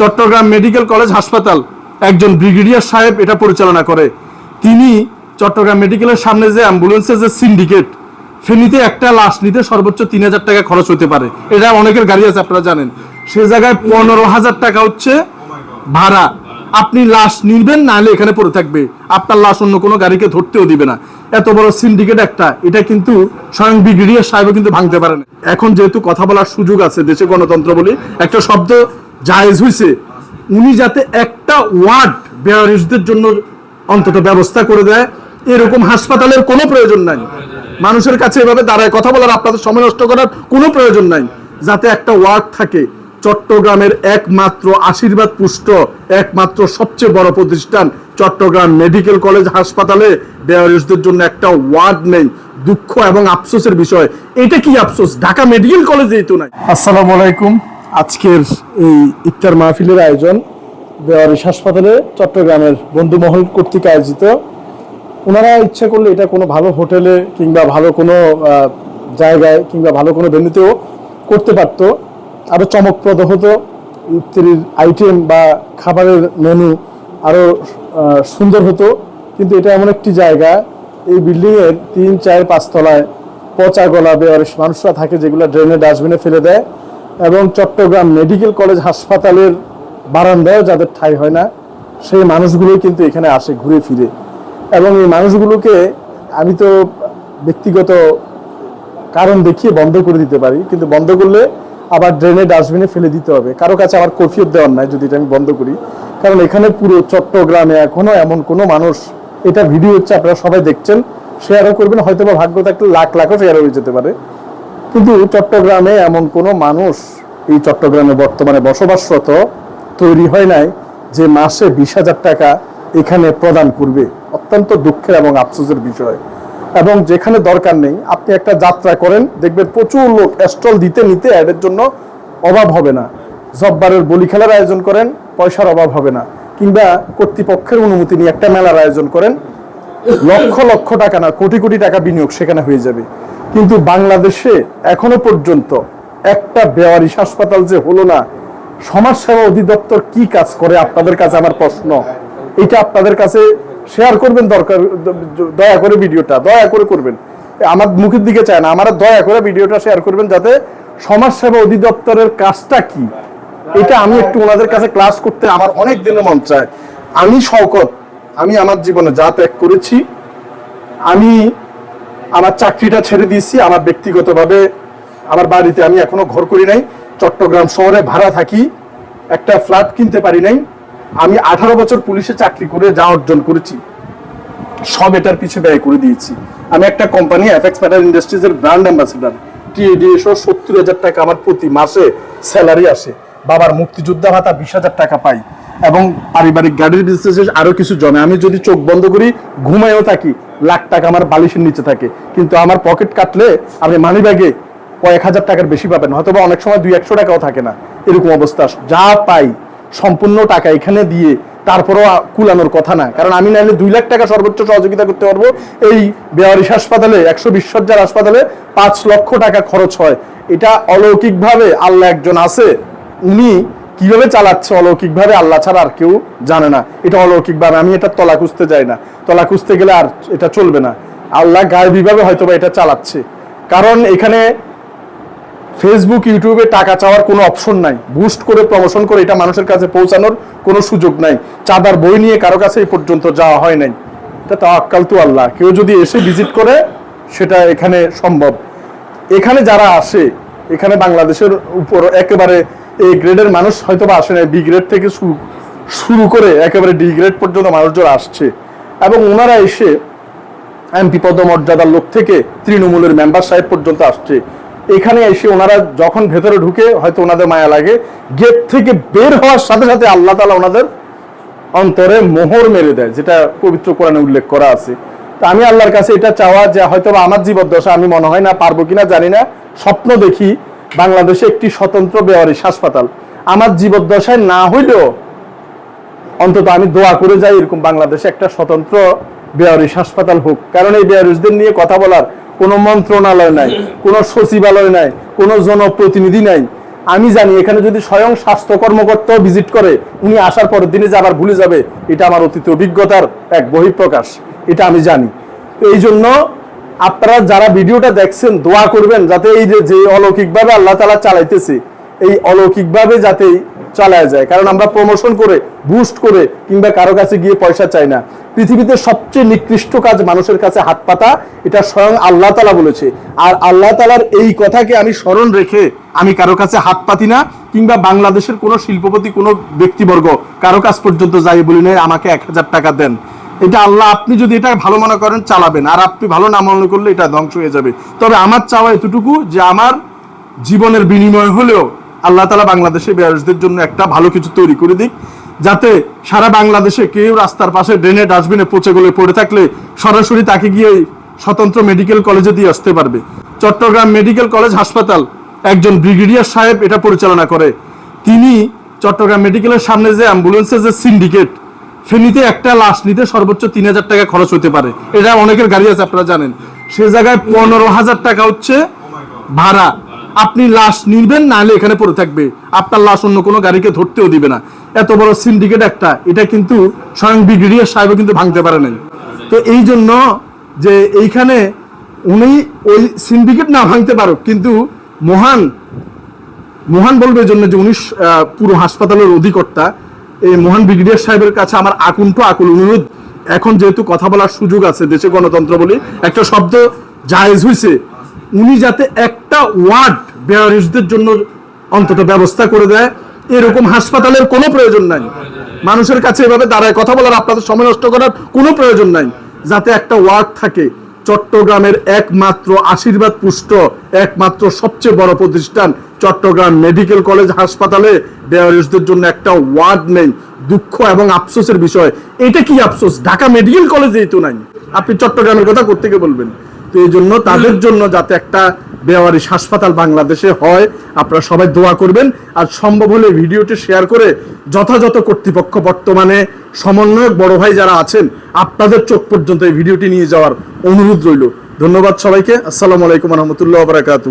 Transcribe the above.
Chittagong medical college হাসপাতাল একজন brigadier সাহেব এটা পরিচালনা করে। তিনি চট্টগ্রাম মেডিকেলের সামনে যে অ্যাম্বুলেন্সের যে সিন্ডিকেট, ফেনীতে একটা লাশ নিতে সর্বোচ্চ তিন হাজার টাকা খরচ হতে পারে। এটা অনেকের গাড়ি আছে, আপনারা জানেন। সে জায়গায় পনেরো হাজার টাকা হচ্ছে ভাড়া। আপনি লাশ নিবেন নাহলে এখানে পড়ে থাকবে। আপনার লাশ অন্য কোনো গাড়িকে ধরতেও দিবে না। এত বড় সিন্ডিকেট একটা, এটা কিন্তু স্বয়ং ব্রিগেডিয়ার সাহেবও কিন্তু ভাঙতে পারে না। এখন যেহেতু কথা বলার সুযোগ আছে দেশে গণতন্ত্র বলি, একটা শব্দ জায়েজ হয়েছে উনি যাতে একটা ওয়ার্ড বেয়ারিশদের জন্য অন্তত ব্যবস্থা করে দেয়, এরকম হাসপাতালের কোনো প্রয়োজন নাই। মানুষের কাছে এভাবে দাঁড়ায় কথা বলার আপনাদের সময় নষ্ট করার কোনো প্রয়োজন নাই। যাতে একটা ওয়ার্ড থাকে, চট্টগ্রামের একমাত্র আশীর্বাদ পুষ্ট, একমাত্র সবচেয়ে বড় প্রতিষ্ঠান, চট্টগ্রাম মেডিকেল কলেজ হাসপাতালে বেয়ারিশদের জন্য একটা ওয়ার্ড নেই, দুঃখ এবং আফসোসের বিষয়। এটা কি আফসোস? ঢাকা মেডিকেল কলেজেই তো নাই। আসসালামু আলাইকুম। আজকের এই ইফতার মাহফিলের আয়োজন বেয়ারিশ হাসপাতালে চট্টগ্রামের বন্ধুমহল কর্তৃক আয়োজিত। ওনারা ইচ্ছা করলে এটা কোনো ভালো হোটেলে কিংবা ভালো কোনো জায়গায় কিংবা ভালো কোনো ভেন্যুতেও করতে পারতো। আরও চমকপ্রদ হতো ইফতারির আইটেম বা খাবারের মেনু আরও সুন্দর হতো। কিন্তু এটা এমন একটি জায়গা, এই বিল্ডিংয়ের তিন, চার, পাঁচতলায় পচা গলা বেয়ারিশ মানুষরা থাকে যেগুলো ড্রেনে ডাস্টবিনে ফেলে দেয়। এবং চট্টগ্রাম মেডিকেল কলেজ হাসপাতালের বারান্দায়ও যাদের ঠাঁই হয় না, সেই মানুষগুলোই কিন্তু এখানে আসে ঘুরে ফিরে। এবং এই মানুষগুলোকে আমি তো ব্যক্তিগত কারণ দেখিয়ে বন্ধ করে দিতে পারি, কিন্তু বন্ধ করলে আবার ড্রেনে ডাস্টবিনে ফেলে দিতে হবে। কারও কাছে আবার কফিয়ত দেওয়ার নাই যদি এটা আমি বন্ধ করি। কারণ এখানে পুরো চট্টগ্রামে এখনও এমন কোনো মানুষ, এটা ভিডিও হচ্ছে আপনারা সবাই দেখছেন শেয়ারও করবেন হয়তো বা ভাগ্য থাকলে লাখ লাখও শেয়ার হয়ে যেতে পারে। কিন্তু চট্টগ্রামে এমন কোনো মানুষ এই চট্টগ্রামে বর্তমানে বসবাসরত তৈরি হয় নাই যে মাসে বিশ হাজার টাকা এখানে প্রদান করবে। অত্যন্ত দুঃখের এবং আফসোসের বিষয়। এবং যেখানে দরকার নেই, আপনি একটা যাত্রা করেন, দেখবেন প্রচুর লোক স্টল দিতে নিতে অ্যাডের জন্য অভাব হবে না। জব্বারের বলি খেলার আয়োজন করেন, পয়সার অভাব হবে না। কিংবা কর্তৃপক্ষের অনুমতি নিয়ে একটা মেলার আয়োজন করেন, লক্ষ লক্ষ টাকা না, কোটি কোটি টাকা বিনিয়োগ সেখানে হয়ে যাবে। কিন্তু বাংলাদেশে এখনও পর্যন্ত একটা বেওয়ারিশ হাসপাতাল যে হলো না সমাজসেবা অধিদপ্তর কি কাজ করে, আপনাদের কাছে আমার প্রশ্ন। এটা আপনাদের কাছে শেয়ার করবেন দরকার, দয়া করে ভিডিওটা, দয়া করে করবেন। আমার মুখের দিকে চায় না, আমার দয়া করে ভিডিওটা শেয়ার করবেন যাতে সমাজসেবা অধিদপ্তরের কাজটা কি। এটা আমি একটু ওনাদের কাছে ক্লাস করতে আমার অনেক দিনের মন চায়। আমি শওকত, আমি আমার জীবনে যা ত্যাগ করেছি, আমি আমার চাকরিটা ছেড়ে দিয়েছি, আমার ব্যক্তিগতভাবে আমার বাড়িতে আমি এখনও ঘর করি নাই, চট্টগ্রাম শহরে ভাড়া থাকি, একটা ফ্ল্যাট কিনতে পারি নাই, আমি আঠারো বছর পুলিশে চাকরি করে যা অর্জন করেছি, সব এটার পিছে ব্যয় করে দিয়েছি। আমি একটা কোম্পানি এফএক্স প্যাটার ইন্ডাস্ট্রিজ এর ব্র্যান্ড অ্যাম্বাসেডার টিএডি সহ সত্তর হাজার টাকা আমার প্রতি মাসে স্যালারি আসে, বাবার মুক্তিযোদ্ধা ভাতা বিশ হাজার টাকা পাই। এবং পারিবারিক গাড়ির বিজনেসে আরও কিছু জমে। আমি যদি চোখ বন্ধ করি, ঘুমায়ও থাকি, লাখ টাকা আমার বালিশের নিচে থাকে। কিন্তু আমার পকেট কাটলে আপনি মানি ব্যাগে কয়েক হাজার টাকার বেশি পাবেন। হয়তো বা অনেক সময় দুই একশো টাকাও থাকে না। এরকম অবস্থা। যা পাই, সম্পূর্ণ টাকা এখানে দিয়ে তারপরও কুলানোর কথা না। কারণ আমি নাইলে দুই লাখ টাকা সর্বোচ্চ সহযোগিতা করতে পারব। এই বেয়ারিশ হাসপাতালে, একশো বিশ সজ্জার হাসপাতালে পাঁচ লক্ষ টাকা খরচ হয়। এটা অলৌকিকভাবে আল্লাহ একজন আছে। উনি কীভাবে চালাচ্ছে অলৌকিকভাবে? আল্লাহ ছাড়া আর কেউ জানে না। এটা অলৌকিকভাবে। আমি এটা তলা খুঁজতে যাই না। তলা খুঁজতে গেলে আর এটা চলবে না। আল্লাহ গায়েবীভাবে হয়তো বা এটা চালাচ্ছে। কারণ এখানে ফেসবুক ইউটিউবে টাকা চাওয়ার কোনো অপশন নাই। বুস্ট করে প্রমোশন করে এটা মানুষের কাছে পৌঁছানোর কোনো সুযোগ নাই। চাঁদার বই নিয়ে কারও কাছে এই পর্যন্ত যাওয়া হয় নাই। এটা তো আক্কাল তু আল্লাহ। কেউ যদি এসে ভিজিট করে, সেটা এখানে সম্ভব। এখানে যারা আসে, এখানে বাংলাদেশের উপর একেবারে এই গ্রেডের মানুষ হয়তো বা আসে না বি গ্রেড থেকে শুরু শুরু করে একেবারে ডি গ্রেড পর্যন্ত মানুষজন আসছে। এবং ওনারা এসে এমপি পদমর্যাদার লোক থেকে তৃণমূলের মেম্বার সাহেব পর্যন্ত আসছে। এখানে এসে ওনারা যখন ভেতরে ঢুকে হয়তো ওনাদের মায়া লাগে গেট থেকে বের হওয়ার সাথে সাথে আল্লাহ তালা ওনাদের অন্তরে মোহর মেরে দেয়, যেটা পবিত্র কোরআনে উল্লেখ করা আছে। তা আমি আল্লাহর কাছে এটা চাওয়া যে হয়তো আমার জীবদ্দশা আমি মনে হয় না, পারব কিনা জানি না। স্বপ্ন দেখি বাংলাদেশে একটি স্বতন্ত্র বেওয়ারিশ হাসপাতাল। আমার জীবদ্দশায় না হইলেও অন্তত আমি দোয়া করে যাই এরকম বাংলাদেশে একটা স্বতন্ত্র বেয়ারিশ হাসপাতাল হোক। কারণ এই বেয়ারিশদের নিয়ে কথা বলার কোনো মন্ত্রণালয় নাই, কোনো সচিবালয় নাই, কোনো জনপ্রতিনিধি নাই। আমি জানি এখানে যদি স্বয়ং স্বাস্থ্য কর্মকর্তাও ভিজিট করে, উনি আসার পরের দিনে যে আবার ভুলে যাবে, এটা আমার অতীত অভিজ্ঞতার এক বহিঃপ্রকাশ। এটা আমি জানি। এই জন্য আপনারা যারা ভিডিওটা দেখছেন, দোয়া করবেন যাতে এই যে অলৌকিকভাবে আল্লাহ তালা চালাইতেছে, এই অলৌকিকভাবে যাতে চালায় যায়। কারণ আমরা প্রমোশন করে বুস্ট করে কিংবা কারও কাছে গিয়ে পয়সা চাই না। পৃথিবীতে সবচেয়ে নিকৃষ্ট কাজ মানুষের কাছে হাত পাতা, এটা স্বয়ং আল্লাহ তালা বলেছে। আর আল্লাহ তালার এই কথাকে আমি স্মরণ রেখে আমি কারও কাছে হাত পাতি না, কিংবা বাংলাদেশের কোনো শিল্পপতি, কোনো ব্যক্তিবর্গ কারও কাছ পর্যন্ত যাই বলি না আমাকে এক হাজার টাকা দেন। এটা আল্লাহ আপনি যদি এটা ভালো মনে করেন, চালাবেন। আর আপনি ভালো না মনে করলে এটা ধ্বংস হয়ে যাবে। তবে আমার চাওয়া এতটুকু যে আমার জীবনের বিনিময় হলেও আল্লাহ তালা বাংলাদেশে বেয়ারসদের জন্য একটা ভালো কিছু তৈরি করে দিক, যাতে সারা বাংলাদেশে কেউ রাস্তার পাশে ড্রেনে, ডাস্টবিনে, পচে গলে পড়ে থাকলে সরাসরি তাকে গিয়ে স্বতন্ত্র মেডিকেল কলেজে দিয়ে আসতে পারবে। চট্টগ্রাম মেডিকেল কলেজ হাসপাতাল, একজন ব্রিগেডিয়ার সাহেব এটা পরিচালনা করে। তিনি চট্টগ্রাম মেডিকেলের সামনে যে অ্যাম্বুলেন্সের যে সিন্ডিকেট ফেনীতে একটা লাশ নিতে সর্বোচ্চ তিন হাজার টাকা খরচ হতে পারে। এটা অনেকের গাড়ি আছে, আপনারা জানেন। সে জায়গায় পনেরো হাজার টাকা হচ্ছে ভাড়া। আপনি লাশ নিবেন নাহলে এখানে পড়ে থাকবে। আপনার লাশ অন্য কোনো গাড়িকে ধরতেও দিবে না। এত বড় সিন্ডিকেট একটা, এটা কিন্তু স্বয়ং ব্রিগেডিয়ার সাহেবও কিন্তু ভাঙতে পারে নাই। তো এই জন্য যে এইখানে উনি ওই সিন্ডিকেট না ভাঙতে পারো কিন্তু মহান মহান বলবে জন্য যে উনি পুরো হাসপাতালের অধিকর্তা এই মহান ব্রিগেডিয়ার সাহেবের কাছে আমার আকুণ্ঠ আকুল অনুরোধ। এখন যেহেতু কথা বলার সুযোগ আছে দেশে গণতন্ত্র বলি, একটা শব্দ জায়েজ হয়েছে উনি যাতে একটা ওয়ার্ড বেয়ারিসদের জন্য অন্তত ব্যবস্থা করে দেয়, এরকম হাসপাতালের কোনো প্রয়োজন নাই। মানুষের কাছে এভাবে দাঁড়ায় কথা বলার আপনাদের সময় নষ্ট করার কোনো প্রয়োজন নাই। যাতে একটা ওয়ার্ড থাকে চট্টগ্রামের একমাত্র আশীর্বাদ পুষ্ট একমাত্র সবচেয়ে বড় প্রতিষ্ঠান চট্টগ্রাম মেডিকেল কলেজ হাসপাতালে। বেয়ারিসদের জন্য একটা ওয়ার্ড নেই দুঃখ এবং আফসোসের বিষয়। এটা কি আফসোস? ঢাকা মেডিকেল কলেজেই তো নাই। আপনি চট্টগ্রামের কথা করতে গিয়ে বলবেন? তো এই জন্য তাদের জন্য যাতে একটা বেওয়ারিশ হাসপাতাল বাংলাদেশে হয় আপনারা সবাই দোয়া করবেন। আর সম্ভব হলে ভিডিওটি শেয়ার করে যথাযথ কর্তৃপক্ষ বর্তমানে সমন্বয়ক বড় ভাই যারা আছেন, আপনাদের চোখ পর্যন্ত এই ভিডিওটি নিয়ে যাওয়ার অনুরোধ রইল। ধন্যবাদ সবাইকে। আসসালামু আলাইকুম রহমতুল্লাহ বারাকাতু